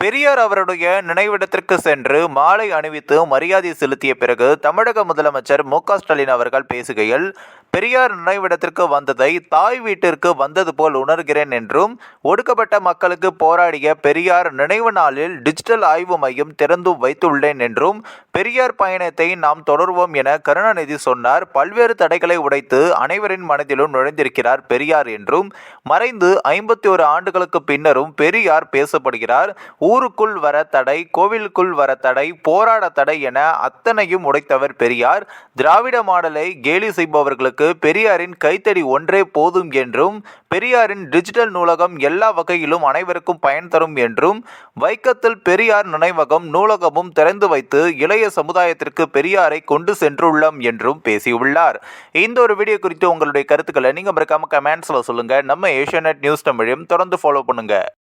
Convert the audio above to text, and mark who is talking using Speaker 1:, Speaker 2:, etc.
Speaker 1: பெரியார் அவருடைய நினைவிடத்திற்கு சென்று மாலை அணிவித்து மரியாதை செலுத்திய பிறகு தமிழக முதலமைச்சர் மு ஸ்டாலின் அவர்கள் பேசுகையில் பெரியார் நினைவிடத்திற்கு வந்ததை தாய் வீட்டிற்கு வந்தது போல் உணர்கிறேன் என்றும் ஒடுக்கப்பட்ட மக்களுக்கு போராடிய பெரியார் நினைவு நாளில் டிஜிட்டல் ஆய்வு மையம் திறந்து வைத்துள்ளேன் என்றும் பெரியார் பயணத்தை நாம் தொடர்வோம் என கருணாநிதி சொன்னார். பல்வேறு தடைகளை உடைத்து அனைவரின் மனதிலும் நுழைந்திருக்கிறார் பெரியார் என்றும் மறைந்து ஐம்பத்தி ஒரு ஆண்டுகளுக்கு பின்னரும் பெரியார் பேசப்படுகிறார். ஊருக்குள் வர தடை கோவிலுக்குள் வர தடை போராட தடை என அத்தனையும் உடைத்தவர் பெரியார். திராவிட மாடலை கேலி செய்பவர்களுக்கு பெரியாரின் கைத்தடி ஒன்றே போதும் என்றும் பெரியாரின் டிஜிட்டல் நூலகம் எல்லா வகையிலும் அனைவருக்கும் பயன் தரும் என்றும் வைக்கத்தில் பெரியார் நினைவகம் நூலகமும் திறந்து வைத்து இளைய சமுதாயத்திற்கு பெரியாரை கொண்டு சென்றுள்ளோம் என்றும் பேசியுள்ளார். இந்த ஒரு வீடியோ குறித்து உங்களுடைய கருத்துக்களை நீங்கள் மறக்காம கமெண்ட்ஸில் சொல்லுங்கள் நம்ம ஏஷியா நியூஸ் தமிழையும் தொடர்ந்து ஃபாலோ பண்ணுங்கள்